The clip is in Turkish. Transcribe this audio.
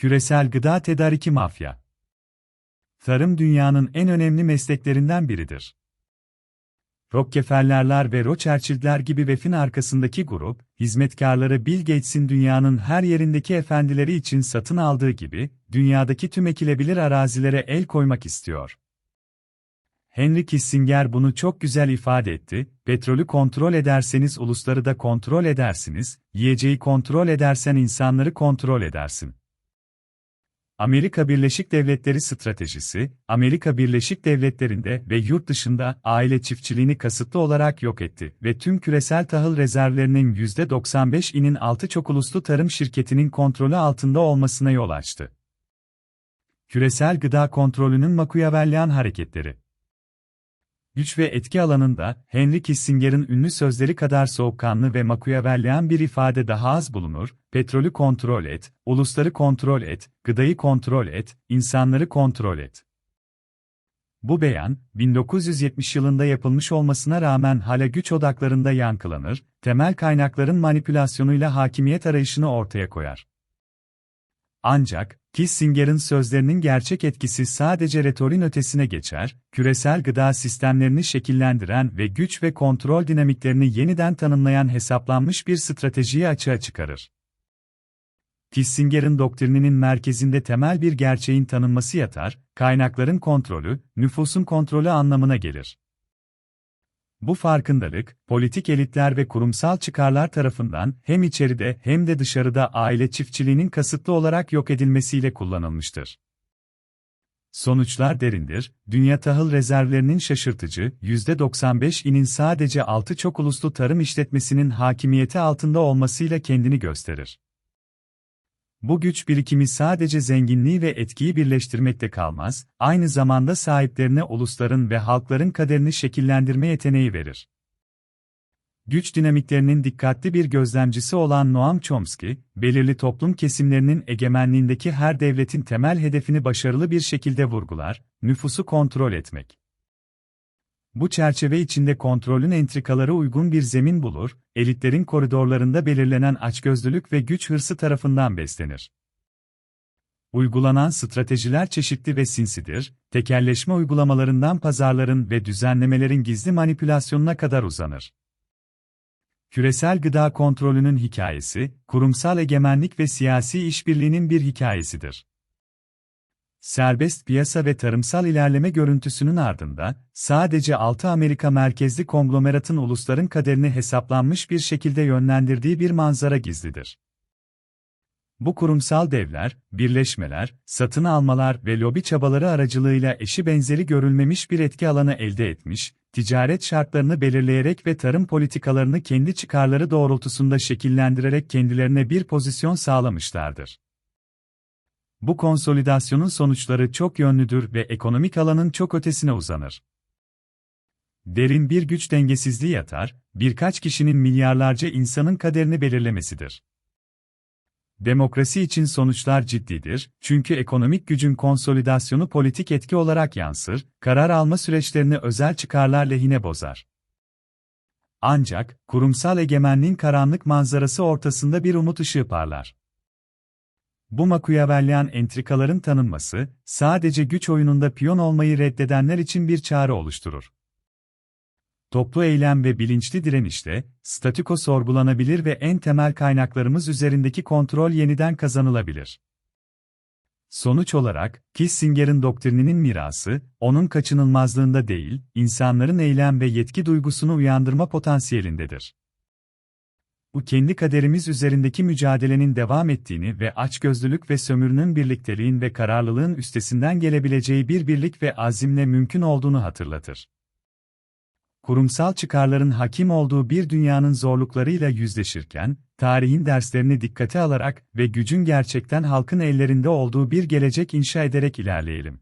Küresel gıda tedariki mafya. Tarım dünyanın en önemli mesleklerinden biridir. Rockefeller'ler ve Rothschild'ler gibi vefin arkasındaki grup, hizmetkarları Bill Gates'in dünyanın her yerindeki efendileri için satın aldığı gibi, dünyadaki tüm ekilebilir arazilere el koymak istiyor. Henry Kissinger bunu çok güzel ifade etti, petrolü kontrol ederseniz ulusları da kontrol edersiniz, yiyeceği kontrol edersen insanları kontrol edersin. Amerika Birleşik Devletleri stratejisi, Amerika Birleşik Devletleri'nde ve yurt dışında aile çiftçiliğini kasıtlı olarak yok etti ve tüm küresel tahıl rezervlerinin %95'inin altı çok uluslu tarım şirketinin kontrolü altında olmasına yol açtı. Küresel gıda kontrolünün Machiavellian hareketleri Güç ve etki alanında, Henry Kissinger'ın ünlü sözleri kadar soğukkanlı ve Machiavellian bir ifade daha az bulunur, petrolü kontrol et, ulusları kontrol et, gıdayı kontrol et, insanları kontrol et. Bu beyan, 1970 yılında yapılmış olmasına rağmen hala güç odaklarında yankılanır, temel kaynakların manipülasyonuyla hakimiyet arayışını ortaya koyar. Ancak, Kissinger'ın sözlerinin gerçek etkisi sadece retorin ötesine geçer, küresel gıda sistemlerini şekillendiren ve güç ve kontrol dinamiklerini yeniden tanımlayan hesaplanmış bir stratejiyi açığa çıkarır. Kissinger'ın doktrininin merkezinde temel bir gerçeğin tanınması yatar, kaynakların kontrolü, nüfusun kontrolü anlamına gelir. Bu farkındalık, politik elitler ve kurumsal çıkarlar tarafından hem içeride hem de dışarıda aile çiftçiliğinin kasıtlı olarak yok edilmesiyle kullanılmıştır. Sonuçlar derindir, dünya tahıl rezervlerinin şaşırtıcı, %95'inin sadece 6 çok uluslu tarım işletmesinin hakimiyeti altında olmasıyla kendini gösterir. Bu güç birikimi sadece zenginliği ve etkiyi birleştirmekte kalmaz, aynı zamanda sahiplerine ulusların ve halkların kaderini şekillendirme yeteneği verir. Güç dinamiklerinin dikkatli bir gözlemcisi olan Noam Chomsky, belirli toplum kesimlerinin egemenliğindeki her devletin temel hedefini başarılı bir şekilde vurgular, nüfusu kontrol etmek. Bu çerçeve içinde kontrolün entrikaları uygun bir zemin bulur, elitlerin koridorlarında belirlenen açgözlülük ve güç hırsı tarafından beslenir. Uygulanan stratejiler çeşitli ve sinsidir, tekelleşme uygulamalarından pazarların ve düzenlemelerin gizli manipülasyonuna kadar uzanır. Küresel gıda kontrolünün hikayesi, kurumsal egemenlik ve siyasi işbirliğinin bir hikayesidir. Serbest piyasa ve tarımsal ilerleme görüntüsünün ardında, sadece 6 Amerika merkezli konglomeratın ulusların kaderini hesaplanmış bir şekilde yönlendirdiği bir manzara gizlidir. Bu kurumsal devler, birleşmeler, satın almalar ve lobi çabaları aracılığıyla eşi benzeri görülmemiş bir etki alanı elde etmiş, ticaret şartlarını belirleyerek ve tarım politikalarını kendi çıkarları doğrultusunda şekillendirerek kendilerine bir pozisyon sağlamışlardır. Bu konsolidasyonun sonuçları çok yönlüdür ve ekonomik alanın çok ötesine uzanır. Derin bir güç dengesizliği yatar, birkaç kişinin milyarlarca insanın kaderini belirlemesidir. Demokrasi için sonuçlar ciddidir, çünkü ekonomik gücün konsolidasyonu politik etki olarak yansır, karar alma süreçlerini özel çıkarlar lehine bozar. Ancak, kurumsal egemenliğin karanlık manzarası ortasında bir umut ışığı parlar. Bu Machiavellian entrikaların tanınması, sadece güç oyununda piyon olmayı reddedenler için bir çare oluşturur. Toplu eylem ve bilinçli direnişte, statüko sorgulanabilir ve en temel kaynaklarımız üzerindeki kontrol yeniden kazanılabilir. Sonuç olarak, Kissinger'in doktrininin mirası, onun kaçınılmazlığında değil, insanların eylem ve yetki duygusunu uyandırma potansiyelindedir bu kendi kaderimiz üzerindeki mücadelenin devam ettiğini ve açgözlülük ve sömürünün birlikteliğin ve kararlılığın üstesinden gelebileceği bir birlik ve azimle mümkün olduğunu hatırlatır. Kurumsal çıkarların hakim olduğu bir dünyanın zorluklarıyla yüzleşirken, tarihin derslerini dikkate alarak ve gücün gerçekten halkın ellerinde olduğu bir gelecek inşa ederek ilerleyelim.